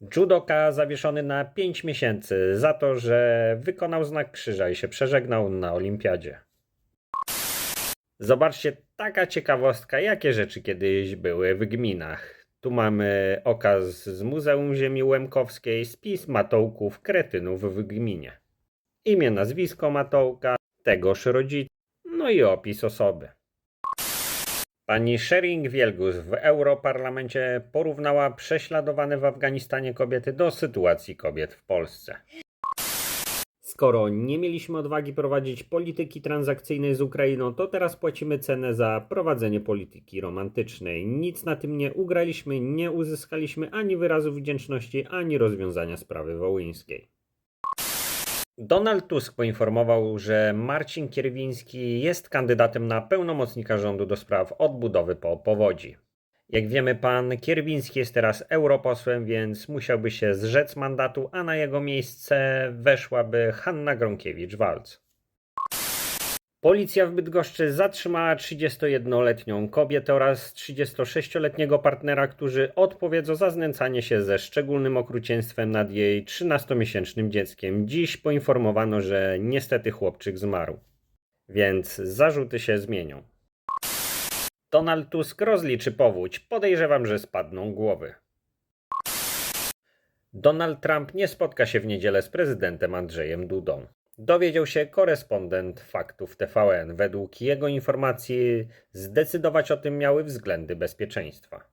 Judoka zawieszony na 5 miesięcy za to, że wykonał znak krzyża i się przeżegnał na olimpiadzie. Zobaczcie, taka ciekawostka, jakie rzeczy kiedyś były w gminach. Tu mamy okaz z Muzeum Ziemi Łemkowskiej, spis matołków kretynów w gminie. Imię, nazwisko matołka, tegoż rodzica, no i opis osoby. Pani Shering Wielgus w Europarlamencie porównała prześladowane w Afganistanie kobiety do sytuacji kobiet w Polsce. Skoro nie mieliśmy odwagi prowadzić polityki transakcyjnej z Ukrainą, to teraz płacimy cenę za prowadzenie polityki romantycznej. Nic na tym nie ugraliśmy, nie uzyskaliśmy ani wyrazu wdzięczności, ani rozwiązania sprawy wołyńskiej. Donald Tusk poinformował, że Marcin Kierwiński jest kandydatem na pełnomocnika rządu do spraw odbudowy po powodzi. Jak wiemy, pan Kierwiński jest teraz europosłem, więc musiałby się zrzec mandatu, a na jego miejsce weszłaby Hanna Gronkiewicz-Walc. Policja w Bydgoszczy zatrzymała 31-letnią kobietę oraz 36-letniego partnera, którzy odpowiedzą za znęcanie się ze szczególnym okrucieństwem nad jej 13-miesięcznym dzieckiem. Dziś poinformowano, że niestety chłopczyk zmarł. Więc zarzuty się zmienią. Donald Tusk rozliczy powódź. Podejrzewam, że spadną głowy. Donald Trump nie spotka się w niedzielę z prezydentem Andrzejem Dudą. Dowiedział się korespondent faktów TVN. Według jego informacji zdecydować o tym miały względy bezpieczeństwa.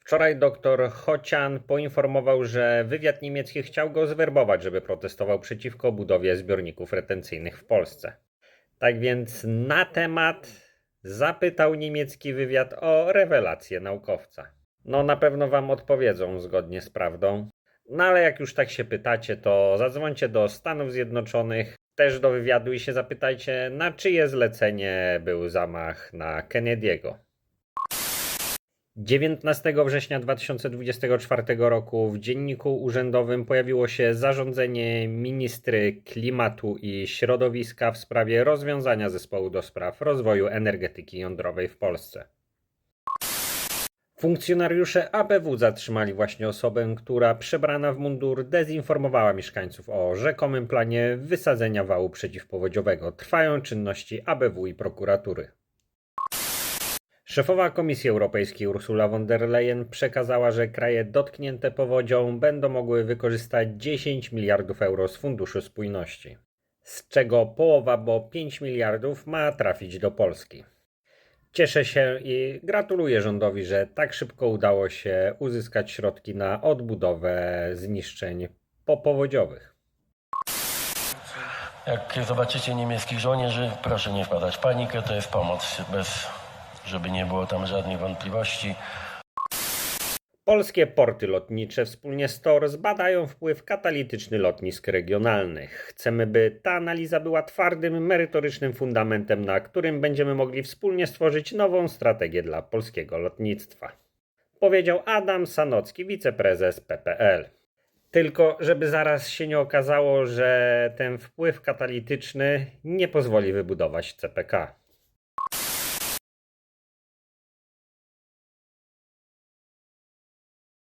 Wczoraj dr Chocian poinformował, że wywiad niemiecki chciał go zwerbować, żeby protestował przeciwko budowie zbiorników retencyjnych w Polsce. Tak więc na temat zapytał niemiecki wywiad o rewelację naukowca. No na pewno wam odpowiedzą zgodnie z prawdą. No ale jak już tak się pytacie, to zadzwońcie do Stanów Zjednoczonych, też do wywiadu i się zapytajcie, na czyje zlecenie był zamach na Kennedy'ego. 19 września 2024 roku w dzienniku urzędowym pojawiło się zarządzenie ministry klimatu i środowiska w sprawie rozwiązania zespołu do spraw rozwoju energetyki jądrowej w Polsce. Funkcjonariusze ABW zatrzymali właśnie osobę, która przebrana w mundur dezinformowała mieszkańców o rzekomym planie wysadzenia wału przeciwpowodziowego. Trwają czynności ABW i prokuratury. Szefowa Komisji Europejskiej Ursula von der Leyen przekazała, że kraje dotknięte powodzią będą mogły wykorzystać 10 miliardów euro z Funduszu Spójności, z czego połowa, bo 5 miliardów, ma trafić do Polski. Cieszę się i gratuluję rządowi, że tak szybko udało się uzyskać środki na odbudowę zniszczeń popowodziowych. Jak zobaczycie niemieckich żołnierzy, proszę nie wpadać w panikę, to jest pomoc, bez, żeby nie było tam żadnych wątpliwości. Polskie porty lotnicze wspólnie z TOR zbadają wpływ katalityczny lotnisk regionalnych. Chcemy, by ta analiza była twardym, merytorycznym fundamentem, na którym będziemy mogli wspólnie stworzyć nową strategię dla polskiego lotnictwa. Powiedział Adam Sanocki, wiceprezes PPL. Tylko, żeby zaraz się nie okazało, że ten wpływ katalityczny nie pozwoli wybudować CPK.